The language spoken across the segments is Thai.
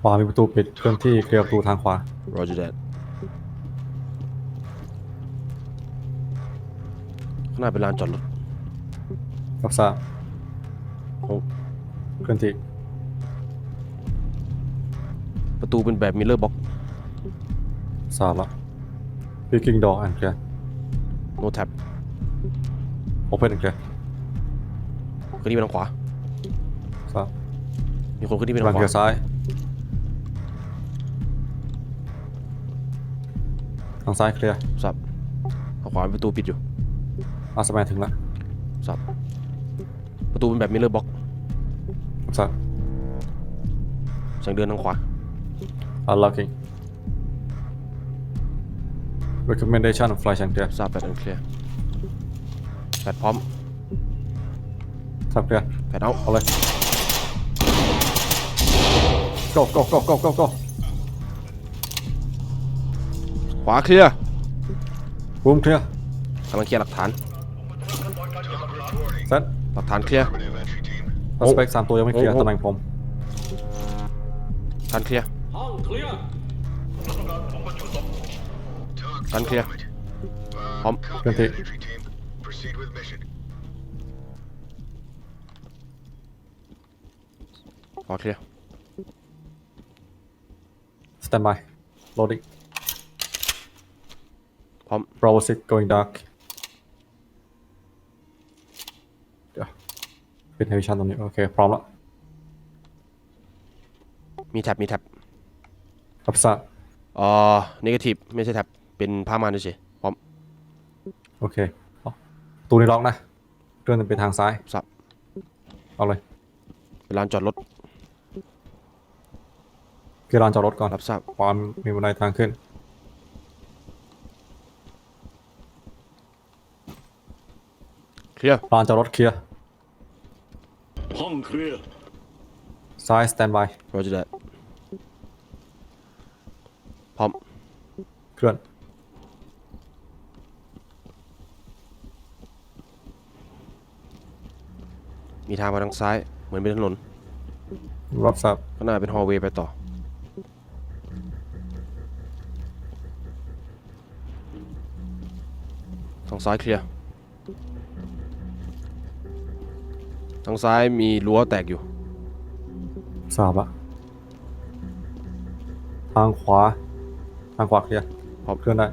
ขวามีประตูปิดเคลื่อนที่เคลียร์ประตูทางขวา Roger that ข้างหน้าเป็นลานจอดรถรับทราบโอ้เคลื่อนที่ประตูเป็นแบบมิเลอร์บ็อก ทราบแล้วพิกกิ้งดอร์อันเคลียร์โนแท็บโอเพนอันเคลียร์ขึ้นที่ไปทางขวา ทราบมีคนขึ้นที่ไปกำลัทางงขเคลียวาร์ซ้าย ทางซ้ายเคลียร์สับทางขวาเป็นประตูปิดอยู่อาสแมนถึงแล้วสับประตูเป็นแบบมิเลอร์บ็อกรับทราบแสงเดือนทางขวา unlocking recommendation of flight อันเคลียร์ทราบแปดอันเคลียร์แปดพร้อมทราบเคลียร์แปดเอาเอาเลย go go go go go go ขวาเคลียร์บูมเคลียร์กำลังเคลียร์หลักฐานเซตหลักฐานเคลียร์ suspect สามตัวยังไม่เคลียร์โอ้โอ้ตำแหน่งผมการเคลียร์ห้องเคลียร์การเคลียร์พร้อมเคลื่อนที่ Entry team, proceed with mission. ขวาเคลียร์ stand by loading พร้อม Bravo 6 going dark เดี๋ยวปิดเฮวิชันตรงนี้ โอเค พร้อมแล้วมีแท็บมีแท็บรับทราบเอ่อ negative ไม่ใช่แท็บเป็นผ้าม่านเฉยๆพร้อมโอเคเอาประตูนี้ล็อกนะเคลื่อนไปทางซ้าย สับเอาเลยเป็นลานจอดรถเกียร์ลานจอดรถก่อนรับทราบความมีบันไดทางขึ้น เคลียร์ลานจอดรถเคลียร์ห้องเคลียร์ซ้าย stand by Roger that พร้อม เคลื่อน มีทางมาทางซ้าย เหมือนเป็นถนน รับทราบข้างหน้าเป็นฮอลเวย์ไปต่อ ทางซ้ายเคลียร์ ทางซ้ายมีรั้วแตกอยู่ ทราบละทางขวา ทางขวาเคลียร์พร้อม เคลื่อนได้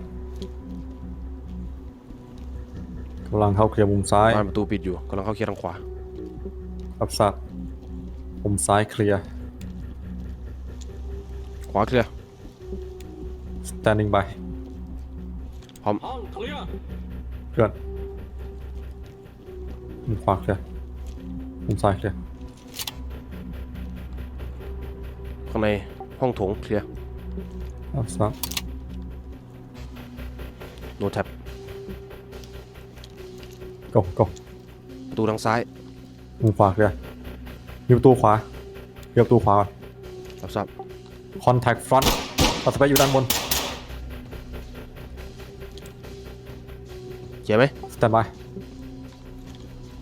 กำลังเข้าเคลียร์มุมซ้ายบานประตูปิดอยู่กำลังเข้าเคลียร์ทางขวา รับทราบมุมซ้ายเคลียร์ ขวาเคลียร์ standing by พร้อมห้องเคลียร์ เคลื่อนมุมขวาเคลียร์ มุมซ้ายเคลียร์ข้างในห้องโถงเคลียร์รับทราบโนแท็บ go go ประตูทางซ้ายมุมขวาเคลียร์มีประตูขวาเคลียร์ประตูขวาก่อน รับทราบ contact front ปัสเปอยู่ด้านบน เคลียร์ไหม stand by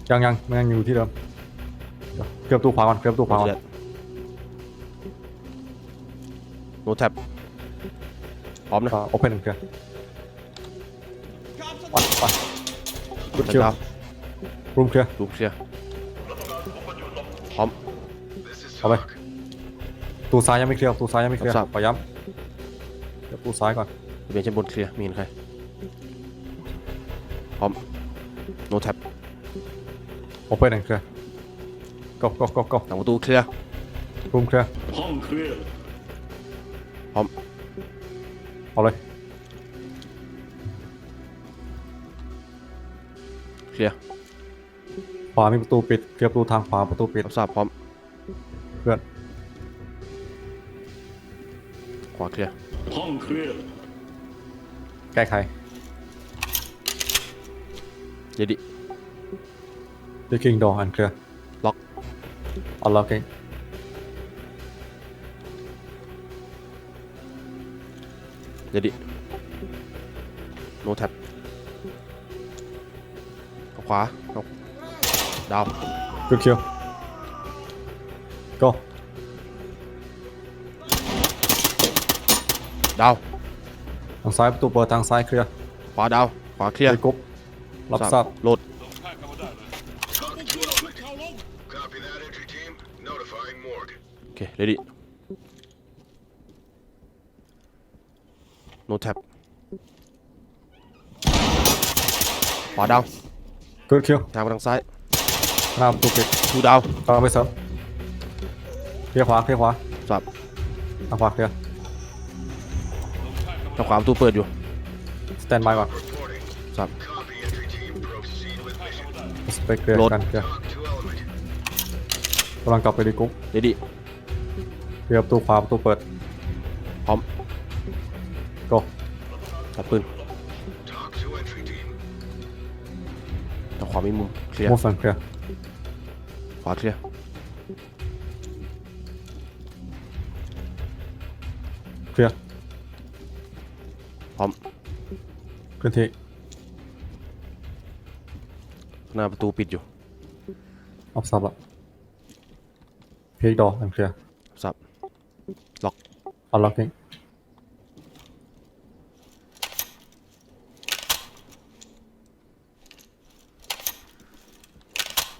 ยังยังมันยังอยู่ที่เดิม เดี๋ยวเคลียร์ประตูขวาก่อนเคลียร์ประตูขวาก่อนโนแท็บพร้อมนะอ่า open เคลียร์ไปไปกุดแล้คิววรูมเคลียร์รูมเคลียร์พร้อม This is เอาไป talk. ประตูซ้ายยังไม่เคลียร์ประตูซ้ายยังไม่เคลียร์รับทราบขอย้ำเคลียร์ประตูซ้ายก่อนทะเบียนชั้นบนเคลียร์มีเห็นใครพร้อมโนแท็บ open เคลียร์ go go go go หลังประตูเคลียร์รูมเคลียร์ห้องเคลียร์พร้อมเอาเลยเคลียร์ขวามีประตูปิดเคลียร์ประตูทางขวาประตูปิดรับทราบพร้อมเพื่อนขวาเคลียร์ห้องเคลียร์แก้ไขเยดิ picking door and clear ล็อก unlocking เยดิโนแท็บขวาเอาดาว good kill go ดาวทางซ้ายประตูเปิดทางซ้ายเคลียร์ขวาดาวขวาเคลียร์ไปกบรับทราบโหลด no tap ขวาดาวเกิดคิวทางไปทางซ้ายหน้าประตูปิดทูดาวกำลังไปเสริมเคลียร์ขวาเคลียร์ขวาสับทางขวาเคลียร์ทางขวาประตูเปิดอยู่สแตนบายก่อน Reporting. สับ Copy, entry team. Proceed with mission. สเปคเคลียร์โหลดกันเคลียร์ Talk to element. กำลังกลับไปดีกรุ๊ปเรดี้เคลียร์ประตูขวาประตูเปิด จับปืน Talk to entry team. ทางขวามีมุมเคลียร์ move and clear ขวาเคลียร์เคลียร์พร้อมพื้นที่หน้าประตูปิดอยู่ออฟซับละพีกดอ and clear สับ ล็อก unlocking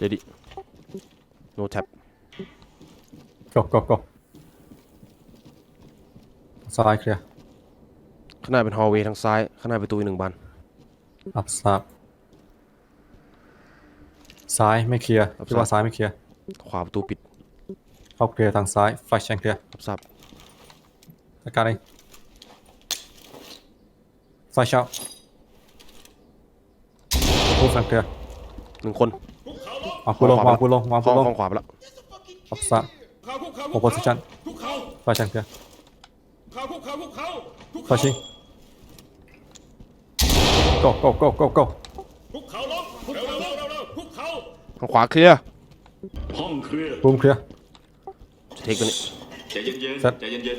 เรดี้ no tap go go go ซ้ายเคลียร์ข้างหน้าเป็นฮอลเวย์ทางซ้าย ข้างหน้าประตูอีกหนึ่งบานอัพซับซ้ายไม่เคลียร์รับทราบคิดว่าซ้ายไม่เคลียร์ขวาประตูปิดเข้าเคลียร์ทางซ้าย flash and clear รับทราบจัดการเอง flash out move and clear หนึ่งคน วางปืนลงวางปืนลงวางห้ปือนงลงห้องขวาไปแล้วอัพซับเขาคุกเขา opposition คุกเขา flash and clear เขาคุกเขาคุกเขาคุกเขา flashing go go go go go คุกเขาล้มเร็วเร็วเร็วเร็วเร็วคุกเขาห้องขวาเคลียร์ห้องเคลียร์ room clear จะเทคตัวนี้ใจเย็นเย็นครับใจเย็นเย็น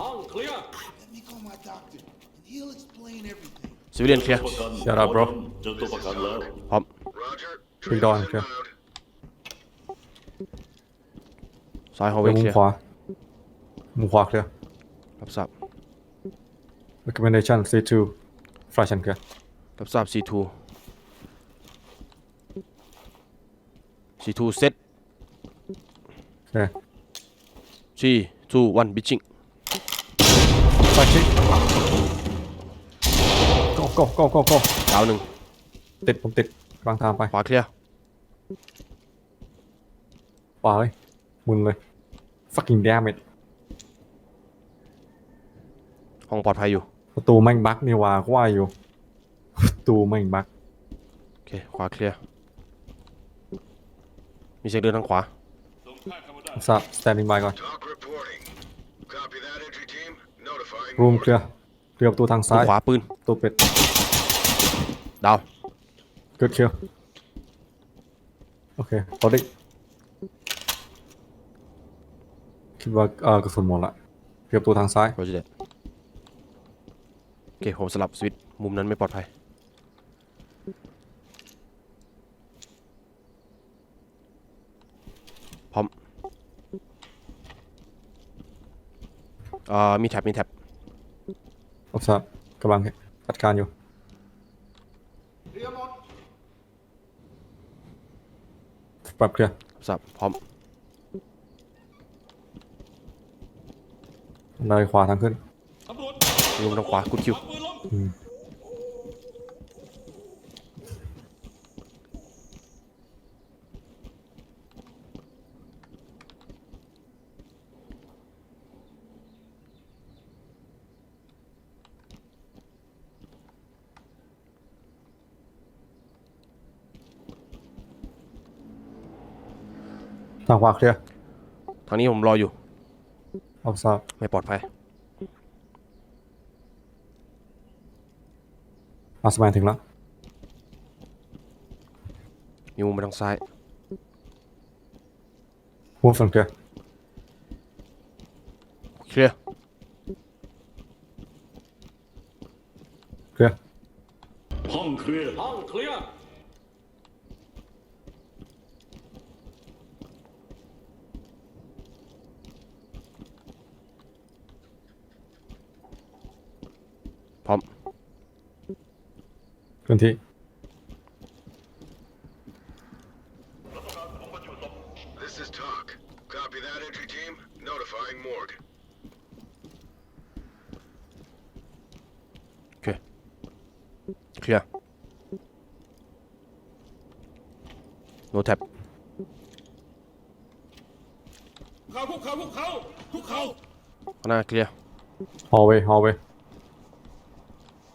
ห้องเคลียร์ Let me call my doctor, and he'll explain everything. ซิวิเลียนเคลียร์ประกัน Shut up, bro เจอตัวประกันแล้ว พร้อม Roger. Big dog, Trailers okay. inbound. ซ้ายฮอลเวเดี๋ยวย์มุเคมลียร์ขวามุมขวาเคลียร์รับทราบ recommendation C2 flash and clear รับทราบ C2 C2 เซต โอเค C2 1 bitching flashing go go go go go ดาวหนึ่งติดผมติดกลางทางไป ขวาเคลียร์ ขวาเลยมึนเลย fucking damn it ห้องปลอดภัยอยู่ ประตูแม่งบั๊กนี่หว่าก็ว่าอยู่ ประตูแม่งบั๊กโอเค ขวาเคลียร์ มีเสียงเดินทางขวาทราบ standing by ก่อน Talk reporting. Copy that, entry team. Notifying room morgue. clear เคลียร์ประตูทางมืซ้าอยขวาปืน ประตูปิดดาว good kill โอเค body คิดว่าเออกระสุนหมดละเคลียร์ประตูทางซ้าย โรเจเดโอเคผมสลับสวิตช์มุมนั้นไม่ปลอดภัย พร้อมเอ่อมีแท็บมีแท็บรับทราบกำลังจัดการอยู่ ปรับเคลียร์สับพร้อม บันไดขวาทางขึ้นตำรวจลงทางขวาคุณคิววางปืนลงอืมทางขวาเคลียร์ทางนี้ผมรออยู่ รับทราบไม่ปลอดภัยมาสแมนถึงแล้ว มีมุมไปทางซ้ายมูฟฟังเคลียร์เคลียร์เคลียร์ห้องเคลียร์ห้องเคลียร์ เคลื่อนที่ This is talk. Copy that, entry team. Notifying morgue. โอเคเคลียร์ no tap เขาพวกเขาพวกเขาพวกเขาข้างหน้าเคลียร์ ฮอลเวย์ฮอลเวย์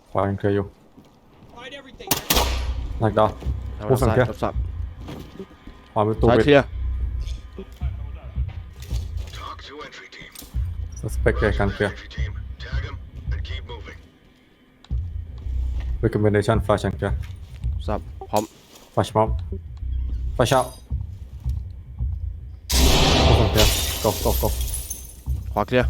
ขวายังเคลียร์อยู่ Find everything นักดาวทางโอ้ด้านซ้ายสังเกตรับทราบขวาประตูซ้ายปิด เคลียร์ Talk to entry team. สเปกเกอ Roger การ that, เคลียร์ entry team. Tag him and keep moving. recommendation flash ยังเคลียร์ทราบพร้อม flash mob flash out โอ้สังเกต go go go ขวาเคลียร์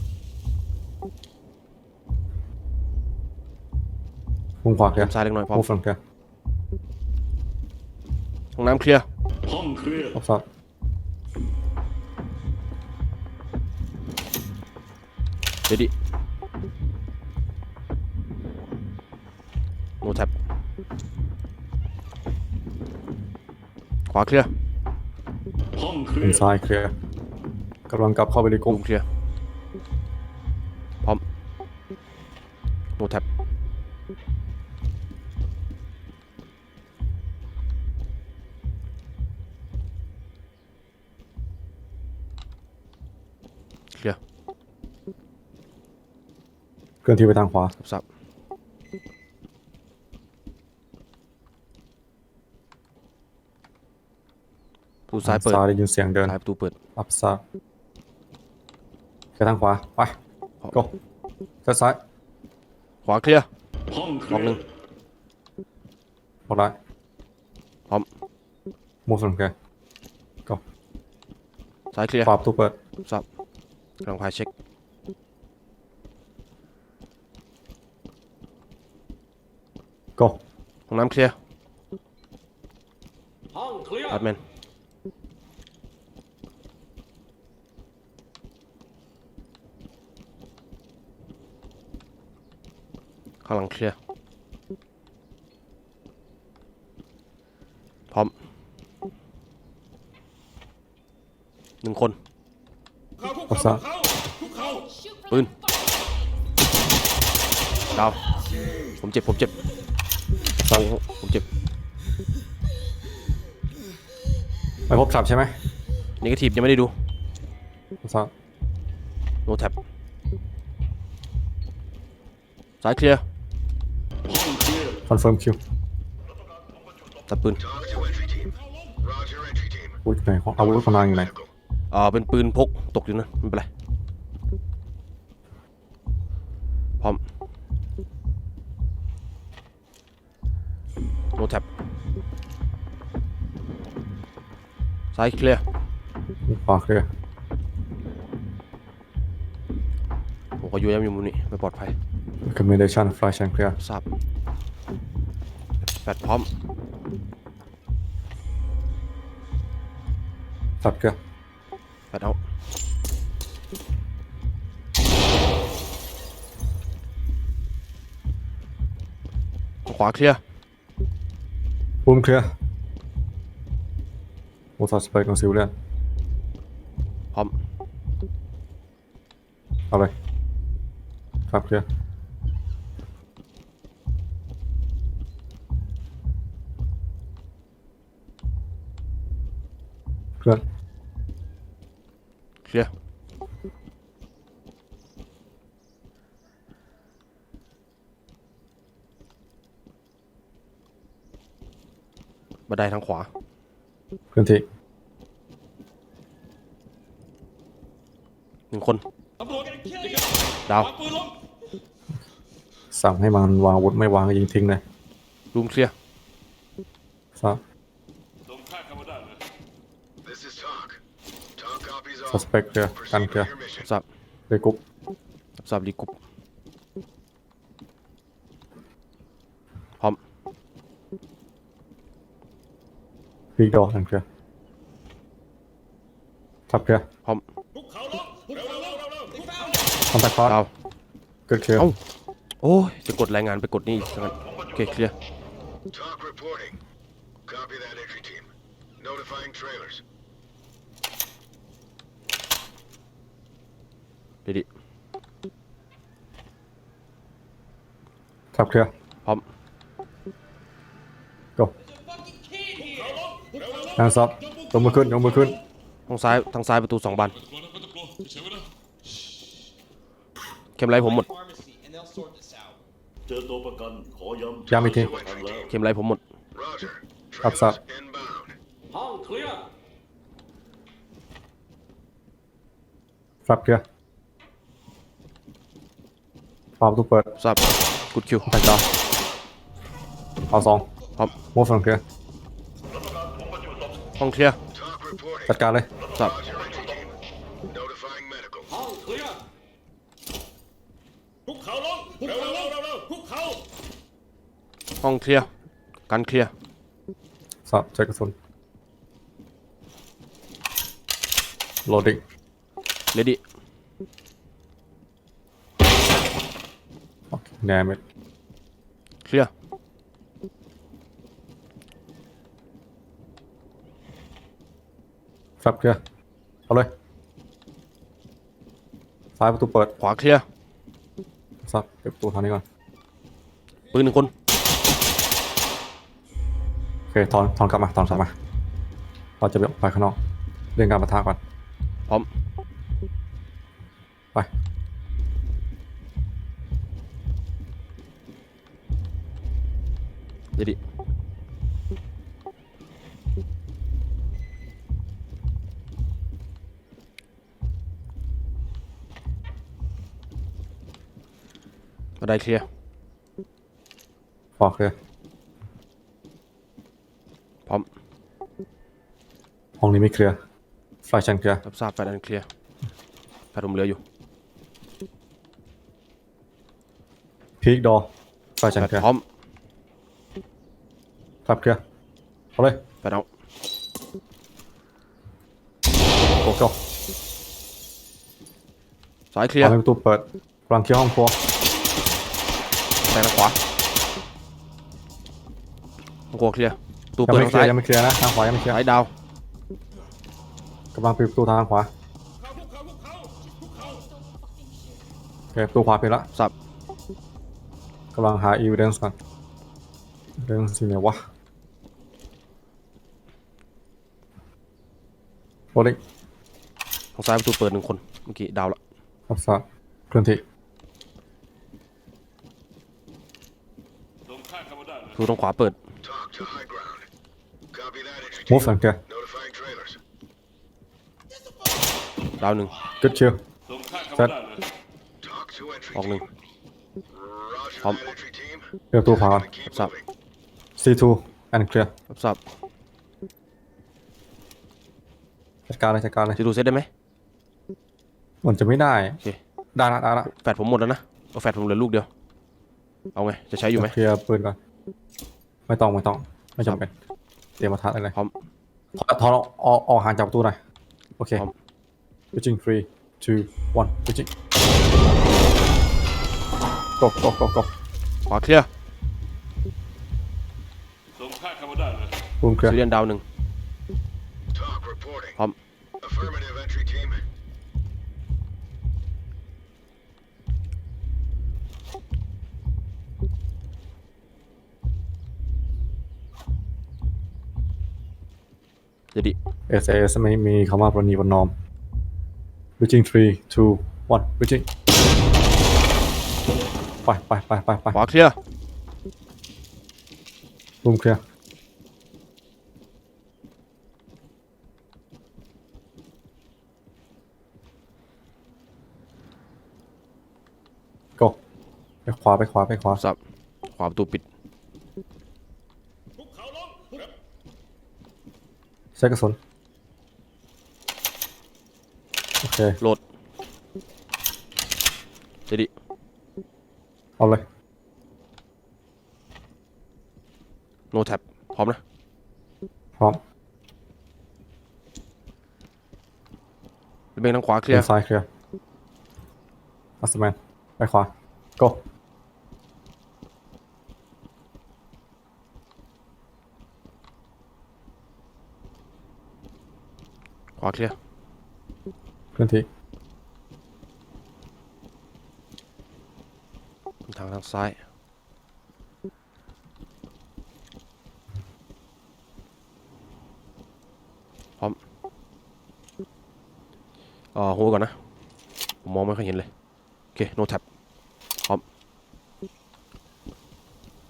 มุมขวาเคลียร์ ซ้ายเล็กน้อยพร้อม move from here ห้องน้ำเคลียร์ห้องเคลียร์รับทราบเดี๋ยวดิ no tap ขวาเคลียร์ห้องเคลีมุยมร์ซ้ายเคลียร์กำลังกลับเข้าไปในกมุลุ่มมเคลียร์พร้อม no tap เค เคลื่อนที่ไปทางขวารับทราบประตูซ้ายเปิดซ้ายได้ยินเสียงเดินซ้ายประตูเปิดรับทราบไปทางขวา ไป go เส้นซ้ายขวาเคลียร์ห้องเคล็อกหลีนึ่ยงร์ออกได้พร้อม move from here go ซ้ายเคลียร์ขวาประตูเปิดทราบกำลังพายเช็ค go ห้องน้ำเคลียร์ห้องเคลียร์อาร์ตแมนข้างหลังเคลียร์พร้อมหนึ่งคนเขาพวกรับเขาทราบพวกเขาปืนดาวผมเจ็บ ผมเจ็บ โอ้โหผมเจ็บไม่พบทรัพย์ใช่ไหมนิเกทีฟยังไม่ได้ดูรับทราบโนแท็บซ้ายเคลียร์ห้องเคลียร์ confirm kill ตัดปืน Talk to entry team. Roger, entry team. อาวุธไหนของอาวุธของนางอยู่ไหน Medical. อ่าเป็นปืนพกตกอยู่นะไม่เป็นไร โนแท็บซ้ายเคลียร์ขวาเคลียร์ผมก็อยู่ย้ำอยู่มุมนี้ไม่ปลอดภัย recommendation flash and clear ทราบแปดพร้อมทรัพย์เคลียร์แปดเอาขวาเคลียร์ บูมเคลียร์โอ้ทรัพย์สเปกของซิลเลียน พร้อม เอาเลยทรัพย์เคลียร์เคลื่อน เคลียร์ บันไดทางขวาเคลื่อนที่หนึ่งคนตำรวจดาววางปืนลงสั่งให้มันวางอาวุธไม่วางก็ยิงทิ้งเลยรูมเคลียร์ทราบลงค่ายคาร์บอนได้เลย This is talk. Talk copies ส all. เปกเคลียร์กัน Proceed เคลีย with ร์ your mission. ทราบเลยกรุ๊ปทราบรีกรุ๊ปพร้อม พีกดอกันเคลียร์ทรัพย์เคลียร์พร้อมพวกเขาลงเร็วเร็วเร็วเร็วเร็วคอนแทคพาร์ดาวเกิดเคลียร์เอ้าโอ้ยจะกดรายงานไปกดนี่อีกทั้งนั้นโอเคเคลียร์ Talk reporting. Copy that entry team. Notifying trailers. เดี๋ยวดิครับเคลียร์พร้อม go แฮนด์ซับยกมือขึ้นยกมือขึ้นทางซ้ายทางซ้ายประตูสองบานกลัวนะไม่ต้องกลัวเฉยไว้นะเข็มไรผมหมด pharmacy and they'll sort this out. เจอตัวประกันขอย้ำย้ำอีกทีประกันแล้วเข็มไรผมหมด Roger. Up, Trailers up. inbound. ห้องเคลียร์ครับเคลียร์ฝาประตูเปิดทราบกุดคิวไปจ้าเอาสองพร้อมมูฟฝั่งเคลียร์ ห้องเคลียร์ Talk reporting. จัดการเลยทราบ Roger, entry team. Notifying medical. ห้องเคลียร์คุกเข่าลงเร็วเร็วเร็วเร็วคุกเข่าห้องเคลียร์กันเคลียร์สับใช้กระสุนโหลดดิ้งเลดี้โอเคแนมเคลียร์ ครับเคลียร์เอาเลยซ้ายประตูเปิดขวาเคลียร์ซับเก็บประตูทางนี้ก่อนปืนหนึ่งคนโอเคถอนถอนกลับมาถอนกลับมาเราจะไปออกไปข้างนอกเรื่องการประทะก่อนพร้อมไปเลดี้ บันไดเคลียร์พอเคลียร์พร้อมห้องนี้ไม่เคลียร์ไฟชั้นเคลียร์รับทราบแฟนอันเคลียร์แฟนผมเหลืออยู่พีคดอไฟชั้นแฟนเคลียร์พร้อมครับเคลียร์เอาเลยแฟนเอาโกโก้ซ้ายเคลีตยอร์นนี้ประตูเปิดกำลังเคลียร์ห้องครัว แฟนทางขวาห้องครัวเคลียร์ตู้ยังเปิดไม่ทางเคลียซ้ายร์ยังไม่เคลียร์นะทางขวายังไม่เคลียร์ซ้ายดาวกำลังปิดประตูทางขวาเข้าคุกเข่าคุกเข่าคุกเข่าโอเคประตูขวาปิดละสับกำลังหา evidence ก่อนเรื่องสิ่งไหนวะโรลิงทางซ้ายประตูเปิดหนึ่งคนเมื่อกี้ดาวละรับทราบเคลื่อนที่ ตรงข้ามเข้ามาได้เลยประตูทางขวาเปิด Talk to high ground. Copy that entry มูฟ team. ฝั่งเคลียร์ Notifying trailers. ดาวหนึ่ง good kill ตรงข้ามเข้ามาได้เลย Talk to entry ออกหนึ่ง team. Roger Pump. that entry team. เปิดประตูขวาก่อน Gonna keep Stop. moving. C2 and clear รับทราบจัดการเลยจัดการเลย จะดูเซตได้ไหมมันจะไม่ได้โอเคได้ละได้ละแฟดผมหมดแล้วนะเอาแฟดผมเหลือลูกเดียว เอาไง จะใช้อยู่ไหมเคลียร์ปืนก่อน ไม่ต้องไม่ต้อง ไม่จำเป็นเตรียมมาทัดอะไรพร้อมถอนถอนออกออกออกห่างจากประตูหน่อยโอเค พร้อม switching three two one switching go go go go ขวาเคลียร์ตรงข้ามเข้ามาได้เลยบูมเคลียร์ซีเรียนดาวหนึ่ง Talk reporting. พร้อม Affirmative เดี๋ยวดิ SAS ไม่มีคำว่าประนีประนอม switching three two one switching ไปไปไปไปไปขวาเคลียร์บูมเคลียร์ go ไปขวาไปขวาไปขวาสับขวาประตูปิดคุกเข่าลงเร็วใช้กระสุน โอเค โหลดเดี๋ยวดิ เอาเลย โนแท็บพร้อมนะ พร้อมเบงทางขวาเคลียร์ ซ้ายเคลียร์อัสแมนไปขวา go ขวาเคลียร์เคลื่อนที่ทางทางซ้าย พร้อมเอ่อโฮก่อนนะ ผมมองไม่ค่อยเห็นเลย โอเค โนแท็บพร้อม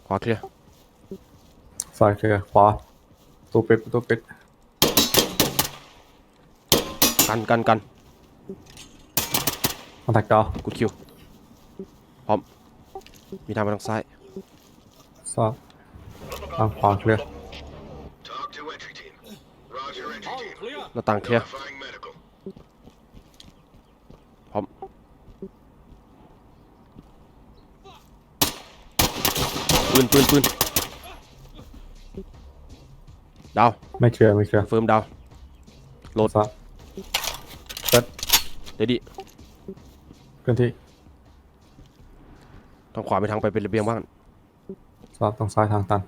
ขวาเคลียร์ซ้ายเคลียร์ขวาประตูปิดประตูปิด กันกันกันคอนแทคดาวกูคิวพร้อม มีทางไปทางซ้ายซ้ายทางขวาเคลียร์ Talk to entry team. Roger, entry team. หน้าต่างเคลียร์ Notifying medical. พร้อม ปืนปืนปืนดาว ไม่เคลียร์ไม่เคลียร์เฟิร์มดาวโหลดซ้าย เซ็ตเดดี้เคลื่อนที่ทางขวาไปทางไปเป็นระเบียงบ้านซ้ายตรงซ้ายทางตัน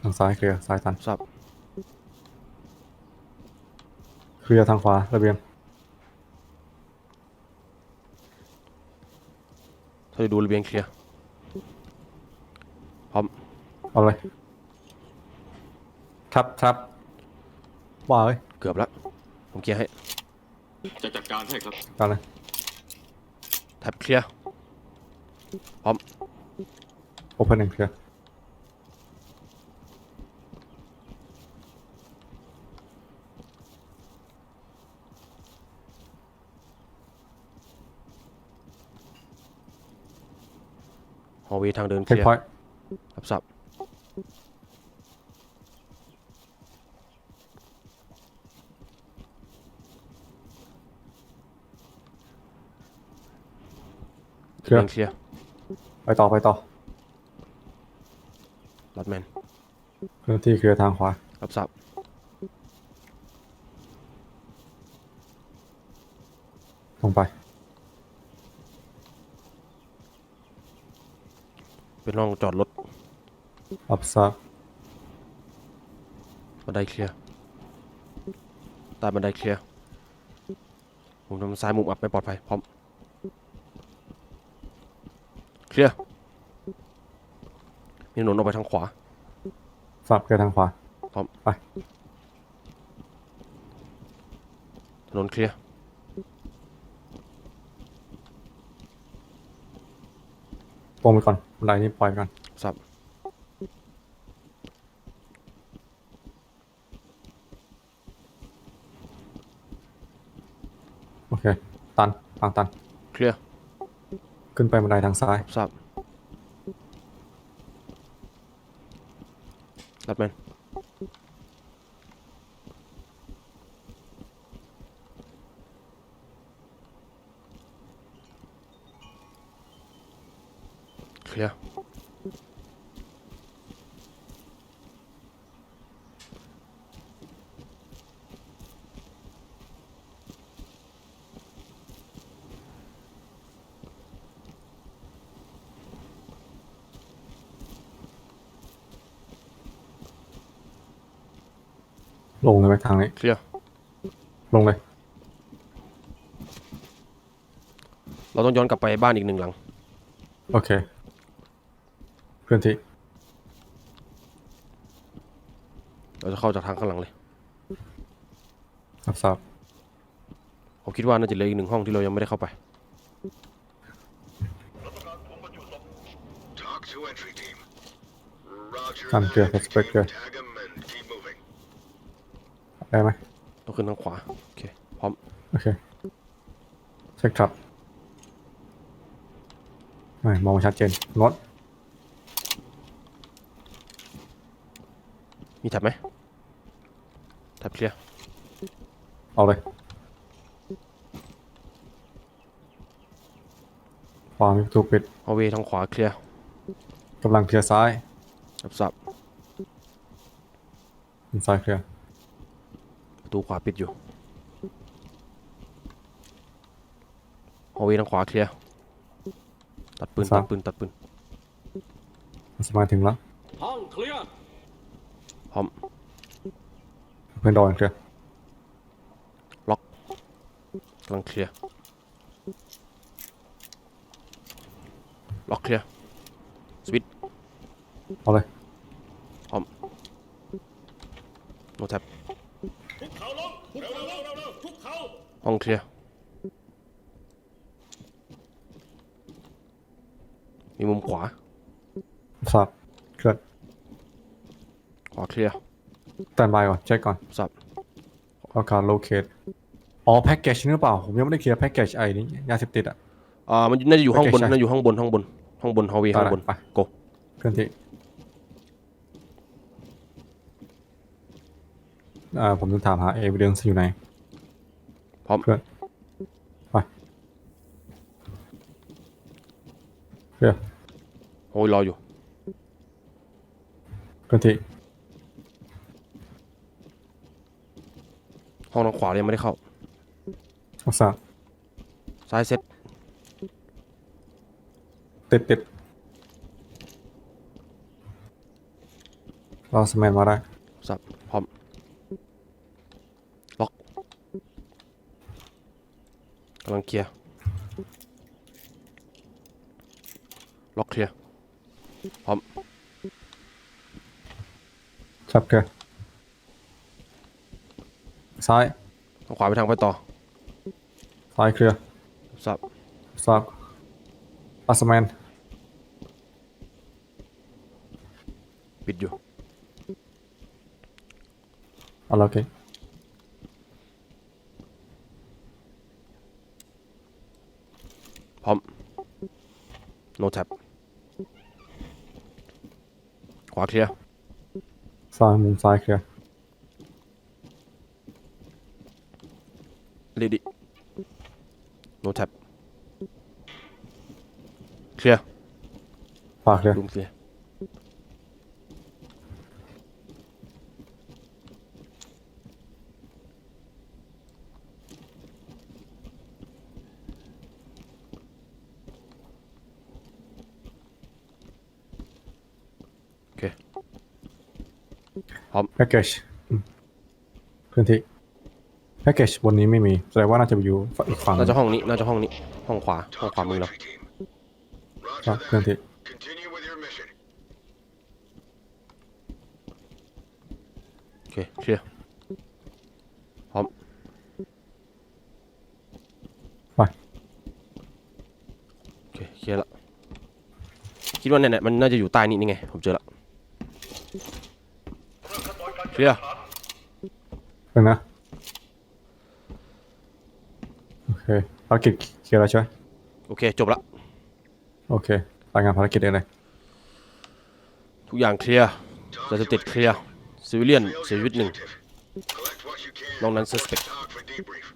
ทางซ้ายเคลียร์ซ้ายตัน ทราบเคลียร์ทางขวาระเบียง ถ้าจะดูระเบียงเคลียร์พร้อมเอาเลยทับทับ ว่าเอ้ยเกือบแล้วผมเคลียร์ให้จะจัดการให้ครับกันเลยแท็บเคลียร์โอเพนหนึ่งเคลียร์ฮอลเวย์ทางเดินเคเช็คลียร์พอยต์รับทราบ เคลียระร์เบียงเคลียร์ไปต่อไปต่อลัดแมนเคลื่อนที่เคลียร์ทางขวา รับทราบตรงไป เป็นร่องจอดรถอัพซับบันไดเคลียร์ใต้บันไดเคลียร์มุมทางซ้ายมุมอับไม่ปลอดภัยพร้อม เคลียร์มีถนนออกไปทางขวาซับเคลียร์ทางขวาพร้อม ไป ถนนเคลียร์ตรงไปก่อนบันไดนี้ปล่อยไปก่อนทราบโอเค ตันทางตัน เคลียร์ ขึ้นไปบันไดทางซ้ายทราบรับแมนเคลียร์ ลงเลยไหม ทางนี้เคลียร์ลงเลย เราต้องย้อนกลับไปบ้านอีกหนึ่งหลัง โอเคเคลื่อนที่ เราจะเข้าจากทางข้างหลังเลย รับทราบผมคิดว่าน่าจะเหลืออีกหนึ่งห้องที่เรายังไม่ได้เข้าไป Talk to entry team. Roger. Sounds that, good. entry That's pretty team. good. Tag 'em and keep moving. ได้ไหมต้องขึ้นทางขวา โอเค พร้อม โอเค เช็คครับไม่มองไม่ชัดเจนงดมีแท็บไหมแท็บเคลียร์ เอาเลยขวามีประตูปิดเอาเวทางขวาเคลียร์กำลังเคลียร์ซ้ายรับทราบทางซ้ายเคลียร์ประ ตูขวาปิดอยู่เอาเวทางขวาเคลียร์ตัดปืนตัดปืนตัดปืนสมาถึงแล้วห้องเคลียร์พร้อมเพื่อนดอนเคลียร์กำลังเคลียร์ล็อกเคลียร์สวิตช์เอาเลยโนแท็บ ห้องเคลียร์มีมุมขวาทราบเคลื่อนขวาเคลียร์สแตนบายก่อนเช็คก่อนสับเอาการโลเคตอ๋อแพ็กเกจนี่หรือเปล่า ผมยังไม่ได้เคลียร์แพ็กเกจไอ้นี่ยาเสพติดอะอ่ามันน่าจะอยู่ห้องบนโอเคใช่น่าจะอยู่ห้องบนห้องบนห้องบนฮอลวีห้องบนไปโกเคลื่อนที่ อ่าผมจะถามหา evidence อยู่ไหนพร้อมเคลื่อนไปเคลื่อนโอ้ยรออยู่เคลื่อนที่ห้องทางขวายังไม่ได้เข้ารับทราบซ้ายเซ็ตติดติดรอสแมนมาได้สับ พร้อม ล็อก กำลังเคลียร์ ล็อกเคลียร์ พร้อม ชับเคลียร์ซ้าย ทางขวาไปทางไปต่อซ้ายเคลียร์สับทราบอัสแมนปิดอยู่ เอาละโอเค พร้อม no tap ขวาเคลียร์ซ้ายมุมซ้ายเคลียร์ ready no tap เคลียร์ ขวาเคลียร์รูมเคลียร์ แพ็กเกจอืมพื้นที่แพ็กเกจบนนี้ไม่มีแสดงว่าน่าจะไปอยู่ฝั่งอีกฝั่งหน่านึ่งจะห้องนี้ น่าจะห้องนี้ ห้องขวา ห้อง Talk ขวา to มือเรา entry team. ครั Roger บพื้น that. ที่ Continue with your mission. โอเคเคลียร์พร้อม ไปโอเคเคลียร์ละ คิดว่าเนี่ยๆมันน่าจะอยู่ใต้นี้นี่ไง ผมเจอละ เคลียร์เป็นนะโอเคภารกิจเคลียร์แล้วใช่ไหมโอเค จบละ โอเครายงานภารกิจได้เลยทุกอย่างเคลียร์ยาเสพติดเคลียร์ซิวิเลียน Failed เสีย your ชีวิตหนึ่ง objective. Collect what you can. นอกนั้น suspect Talk for debrief.